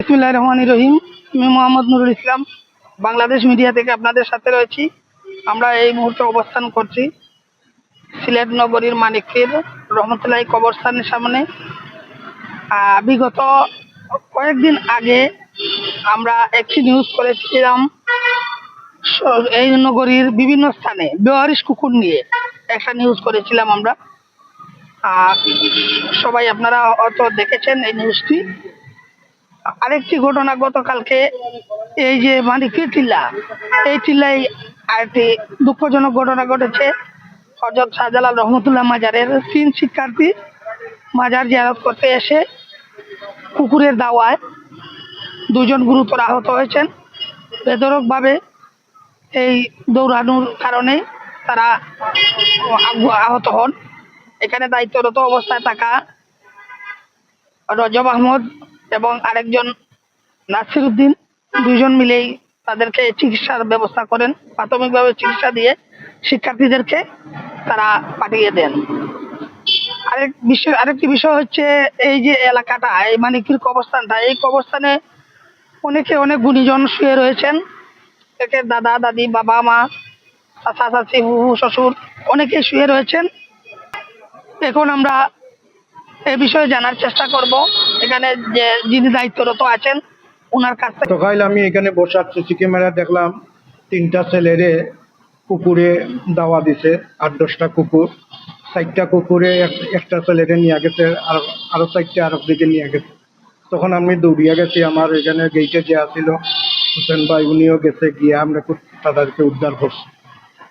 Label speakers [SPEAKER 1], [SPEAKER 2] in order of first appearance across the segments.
[SPEAKER 1] বিসমুল্লাহ রহমান রহিম। আমি মোহাম্মদ নুরুল ইসলাম, বাংলাদেশ মিডিয়া থেকে আপনাদের সাথে রয়েছি। আমরা এই মুহূর্তে অবস্থান করছি সিলেট নগরীর মানিকপীর, রহমতুল্লাহ কবরস্থানের সামনে। বিগত কয়েকদিন আগে আমরা একটি নিউজ করেছিলাম, এই নগরীর বিভিন্ন স্থানে বেওয়ারিশ কুকুর নিয়ে একটা নিউজ করেছিলাম আমরা। সবাই আপনারা হয়তো দেখেছেন এই নিউজটি আরেকটি ঘটনা গতকালকে, এই যে মানিকি টিল্লা এই টিল্লায় আরেকটি দুঃখজনক ঘটনা ঘটেছে। হজরত শাহজালাল রহমতুল্লাহ মাজারের তিন শিক্ষার্থী মাজার জিয়ারত করতে এসে কুকুরের দাওয়ায় দুজন গুরুতর আহত হয়েছেন। বেদরকভাবে এই দৌড়ানোর কারণে তারা আহ- আহত হন। এখানে দায়িত্বরত অবস্থায় থাকা রজব আহমদ এবং আরেকজন নাসির উদ্দিন দুইজন মিলেই তাদেরকে চিকিৎসার ব্যবস্থা করেন, প্রাথমিকভাবে চিকিৎসা দিয়ে শিক্ষার্থীদেরকে তারা পাঠিয়ে দেন। আরেক বিষয়, আরেকটি বিষয় হচ্ছে এই যে এলাকাটা, এই মানিকির কবরস্থানটা, এই কবরস্থানে অনেকে অনেক গুণীজন শুয়ে রয়েছেন। একে দাদা, দাদি, বাবা, মা, চাচা, চাচি হুহু শ্বশুর অনেকেই শুয়ে রয়েছেন। এখন আমরা এ বিষয়ে জানার চেষ্টা করব। এখানে যে যিনি দায়িত্বরত আছেন ওনার কাছ থেকে
[SPEAKER 2] সকাল আমি এখানে বসে সিসি ক্যামেরা দেখলাম, তিনটা ছেলেরে কুকুরে দাওয়া দিছে আট দশটা কুকুর। চারটা কুকুরে এক- একটা ছেলেরে নিয়ে গেছে, আর আরও চারটা আরও দিকে নিয়ে গেছে। তখন আমি দৌড়িয়া গেছি, আমার এখানে গেইটে যে আছিল, হোসেন ভাই উনিও গেছে, গিয়ে আমরা তাদেরকে উদ্ধার করছি।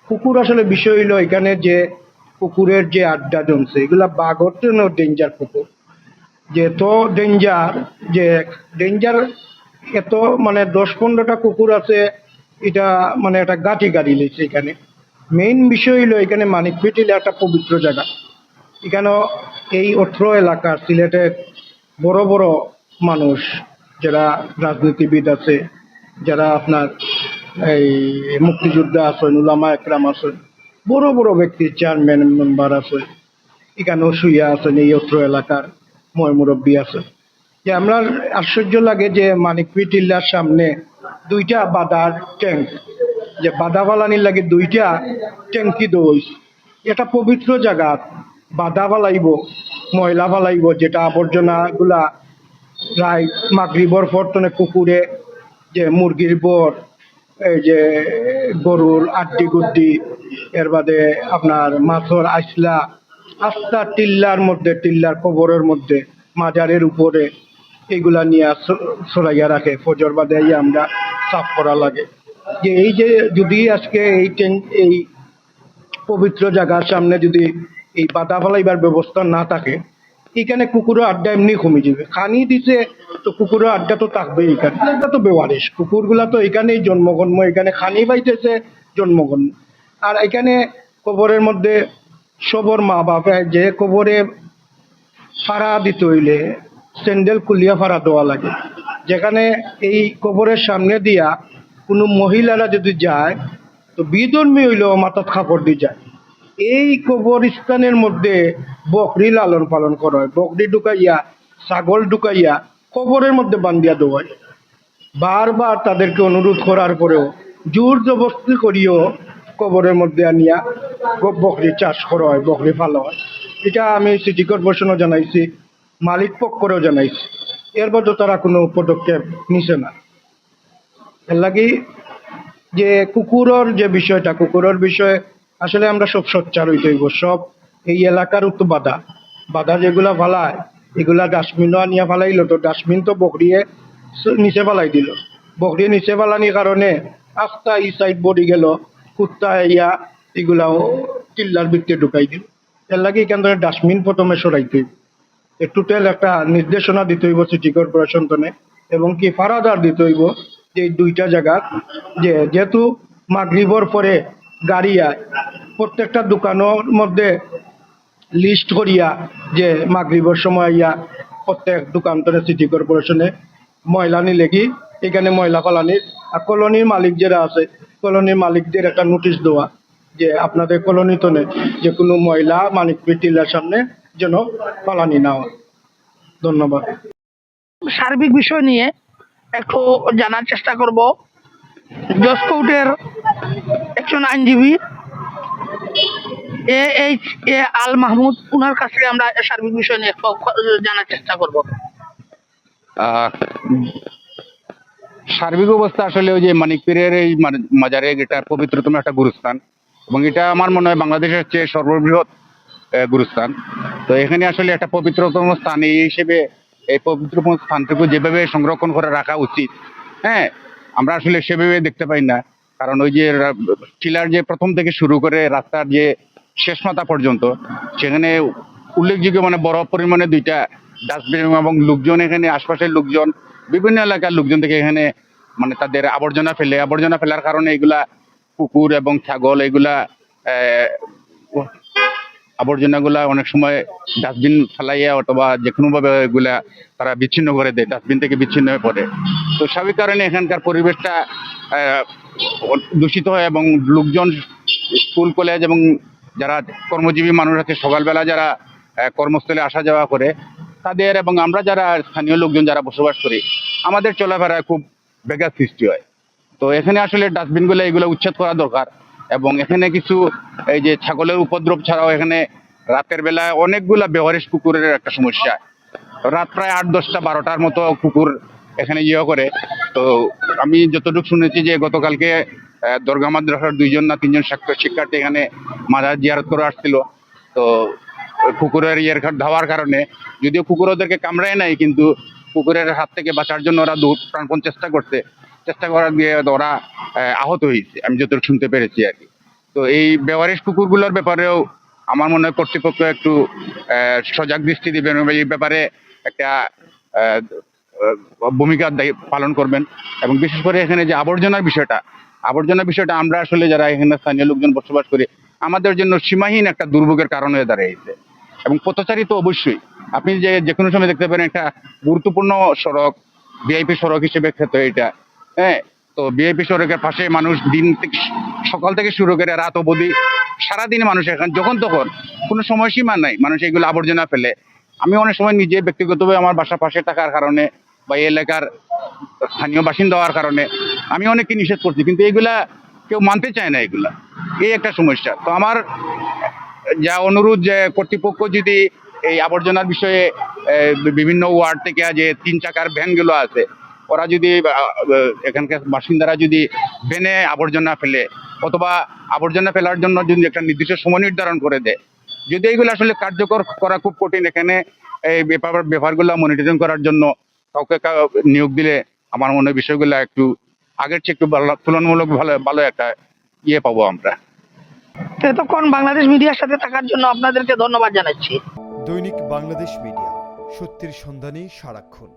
[SPEAKER 2] কুকুর আসলে বিষয় হইল এখানে যে কুকুরের যে আড্ডা জমছে, এগুলা বাঘর জন্য ডেঞ্জার কুকুর। যে এত ডেঞ্জার যে ডেঞ্জার এত মানে দশ পনেরোটা কুকুর আছে, এটা মানে একটা গাঠি গাড়ি লেগেছে এখানে। মেইন বিষয় হলো এখানে মানিকপীঠ হলো একটা পবিত্র জায়গা। এখানে এই অত্র এলাকার সিলেটের বড় বড় মানুষ যারা রাজনীতিবিদ আছে, যারা আপনার এই মুক্তিযোদ্ধা আছেন, উলামা একরাম আছেন, বড় বড় ব্যক্তি চেয়ারম্যান মেম্বার আছে এখানেও শুয়ে আছেন এই অত্র এলাকার। ময় মুরব্বী আছে। যে আমরা আশ্চর্য লাগে যে মানিকপি টিল্লার সামনে দুইটা বাদার ট্যাঙ্ক, যে বাদা বালানির লাগে দুইটা ট্যাঙ্কি দই এটা পবিত্র জায়গা, বাদা বালাইব, ময়লা বালাইব, যেটা আবর্জনা গুলা প্রায় মাগরিবর পর তনে কুকুরে, যে মুরগির বর, এই যে গরুর আড্ডি গুড্ডি, এর বাদে আপনার মাছর আইসলা আস্তা টিল্লার মধ্যে, টিল্লার কবরের মধ্যে, মাজারের উপরে এগুলা নিয়ে ছড়াইয়া রাখে, ফজর বাদে আইয়া আমরা সাফ করা লাগে। যে এই যে যদি আজকে এই এই পবিত্র জায়গার সামনে যদি এই বাধা ফলাইবার ব্যবস্থা না থাকে, এখানে কুকুরের আড্ডা এমনি কমে যাবে। খানি দিছে, তো কুকুরের আড্ডা তো থাকবে এখানে। এটা তো বেওয়ারিশ। কুকুরগুলা তো এখানেই জন্মগন্ম এখানে খানি পাইতেছে জন্মগন্ম আর এখানে কবরের মধ্যে সবর মা বাপে যে কবরে ফাড়া দিতে হইলে স্যান্ডেল কুলিয়া ফাড়া দেওয়া লাগে। যেখানে এই কবরের সামনে দিয়া কোনো মহিলারা যদি যায়, তো বিধর্মী হইলেও মাথাত খাপড় দিয়ে যায়। এই কবরস্থানের মধ্যে বকরি লালন পালন করা হয়। বকরি ঢুকাইয়া, ছাগল ঢুকাইয়া কবরের মধ্যে বান্ধিয়া দেওয়া বারবার তাদেরকে অনুরোধ করার পরেও জোর জবরদস্তি করিও কবরের মধ্যে আনিয়া বকরি চাষ করা হয়, বকরি ভালো হয়। এটা আমি সিটি কর্পোরেশনও জানাইছি, মালিক পক্ষরেও জানাইছি। এর মধ্যে তারা কোনো পদক্ষেপ নিছে না। এর লাগি যে কুকুরের যে বিষয়টা, কুকুরের বিষয়ে আসলে আমরা সব সোচ্চার হইতে হইব। সব এই এলাকার তো বাধা। বাধা যেগুলা ফালায়, এগুলা ডাস্টবিনও আনিয়া ফালাইলো তো, ডাস্টবিন তো বকরিয়ে নিচে ফালাই দিল। বকরিয়ে নিচে ফালানির কারণে আস্তা ই সাইড বডি গেল। কুত্তা, ইয়া, এগুলাও চিল্লার ভিতরে ঢুকাই দিল। এর লাগে এখান থেকে ডাস্টবিন প্রথমে সরাইতে টোটাল একটা নির্দেশনা দিতে হইব সিটি কর্পোরেশন তনে, এবং কি ফারাদার দিতে হইব যে দুইটা জায়গা, যে যেহেতু মাগরিবর পরে গাড়ি আয়, প্রত্যেকটা দোকানের মধ্যে লিস্ট করিয়া যে মাগরিবর সময় ইয়া প্রত্যেক দোকান তনে সিটি কর্পোরেশনে ময়লা নিলে কি, এখানে ময়লা ফলানির, আর কলোনির মালিক যারা আছে কলোনির মালিকদের একটা নোটিশ দেওয়া যে আপনাদের কলোনিতনে যে কোনো ময়লা মানিক টিলার সামনে যেন ফালানি না হয়। ধন্যবাদ।
[SPEAKER 1] সার্বিক বিষয় নিয়ে একটু জানার চেষ্টা করব। জজ কোর্টের একজন আইনজীবী A H A Al Mahmud উনার কাছ থেকে আমরা সার্বিক বিষয় নিয়ে একটু জানার চেষ্টা করব।
[SPEAKER 3] আহ, সার্বিক অবস্থা আসলে ওই যে মানিক পীরের এই মাজারে এটা পবিত্রতম একটা গুরুস্থান। এবং এটা আমার মনে হয় বাংলাদেশের চেয়ে সর্ববৃহৎ গুরুস্থান। তো এখানে আসলে একটা পবিত্রতম স্থান এই হিসেবে এই পবিত্রতম স্থানটুকু যেভাবে সংরক্ষণ করে রাখা উচিত হ্যাঁ আমরা আসলে সেভাবে দেখতে পাই না। কারণ ওই যে টিলার যে প্রথম থেকে শুরু করে রাস্তার যে শেষ মাথা পর্যন্ত, সেখানে উল্লেখযোগ্য মানে বড় পরিমাণে দুইটা ডাস্টবিন এবং লোকজন এখানে, আশপাশের লোকজন, বিভিন্ন এলাকার লোকজন থেকে এখানে মানে তাদের আবর্জনা ফেলে, আবর্জনা ফেলার কারণে এগুলা কুকুর এবং ছাগল এগুলা আবর্জনাগুলা অনেক সময় ডাস্টবিন ফেলাইয়া অথবা যে কোনোভাবে এগুলা তারা বিচ্ছিন্ন করে দেয়, ডাস্টবিন থেকে বিচ্ছিন্ন হয়ে পড়ে। তো স্বাভাবিক কারণে এখানকার পরিবেশটা দূষিত হয় এবং লোকজন স্কুল, কলেজ এবং যারা কর্মজীবী মানুষ আছে, সকালবেলা যারা কর্মস্থলে আসা যাওয়া করে, তাদের এবং আমরা যারা স্থানীয় লোকজন যারা বসবাস করি, আমাদের চলাফেরায় খুব বেগার সৃষ্টি হয়। তো এখানে আসলে ডাস্টবিনগুলো এগুলো উচ্ছেদ করা দরকার এবং এখানে কিছু এই যে ছাগলের উপদ্রব ছাড়াও এখানে রাতের বেলায় অনেকগুলা বেওয়ারিশ কুকুরের একটা সমস্যা। রাত প্রায় আট, দশটা, বারোটার মতো কুকুর এখানে ইয়ে করে। তো আমি যতটুকু শুনেছি যে গতকালকে দরগা মাদ্রাসার দুইজন না তিনজন শিক্ষা- শিক্ষার্থী এখানে মাদার জিয়ারত করে আসছিল। তো কুকুরের ইয়ের ধাওয়ার কারণে, যদিও কুকুর ওদেরকে কামড়ায় নাই, কিন্তু কুকুরের হাত থেকে বাঁচার জন্য ওরা প্রাণপণ চেষ্টা করছে। চেষ্টা করার দিয়ে ওরা আহত হয়েছে। আমি যতটুকু শুনতে পেরেছি আর কি। তো এই বেওয়ারিশ কুকুরগুলোর ব্যাপারেও আমার মনে হয় কর্তৃপক্ষ একটু সজাগ দৃষ্টি দিবেন এই ব্যাপারে একটা ভূমিকা পালন করবেন। এবং বিশেষ করে এখানে যে আবর্জনার বিষয়টা আবর্জনার বিষয়টা আমরা আসলে যারা এখানে স্থানীয় লোকজন বসবাস করি, আমাদের জন্য সীমাহীন একটা দুর্ভোগের কারণ হয়ে দাঁড়িয়েছে। এবং পথচারী তো অবশ্যই। আপনি যে যে কোনো সময় দেখতে পারেন একটা গুরুত্বপূর্ণ সড়ক ভিআইপি সড়ক হিসেবে খ্যাত এটা। হ্যাঁ তো ভিআইপি সড়কের পাশে মানুষ দিন থেকে সকাল থেকে শুরু করে রাত অবধি সারাদিন মানুষ এখানে, যখন তখন কোনো সময়সীমা নাই মানুষ এগুলো আবর্জনা ফেলে। আমি অনেক সময় নিজে ব্যক্তিগতভাবে আমার বাসা পাশে থাকার কারণে বা এলাকার স্থানীয় বাসিন্দা হওয়ার কারণে আমি অনেককে নিষেধ করছি, কিন্তু এগুলা কেউ মানতে চায় না এগুলা এই একটা সমস্যা। তো আমার যা অনুরোধ যে কর্তৃপক্ষ যদি এই আবর্জনার বিষয়ে বিভিন্ন ওয়ার্ড থেকে যে তিন চাকার ভ্যানগুলো আছে, ওরা যদি এখানকার বাসিন্দারা যদি ভ্যানে আবর্জনা ফেলে অথবা আবর্জনা ফেলার জন্য যদি একটা নির্দিষ্ট সময় নির্ধারণ করে দেয়, যদি এইগুলো আসলে কার্যকর করা খুব কঠিন, এখানে এই ব্যাপার, ব্যাপারগুলো মনিটরিং করার জন্য কাউকে কাউ- নিয়োগ দিলে আমার মনে হয় বিষয়গুলো একটু আগের চেয়ে একটু ভালো, তুলনামূলক ভালো ভালো একটা ইয়ে পাবো আমরা।
[SPEAKER 1] এতক্ষণ বাংলাদেশ মিডিয়ার সাথে থাকার জন্য আপনাদেরকে ধন্যবাদ জানাচ্ছি।
[SPEAKER 4] দৈনিক বাংলাদেশ মিডিয়া, সত্যের সন্ধানে সারাক্ষণ।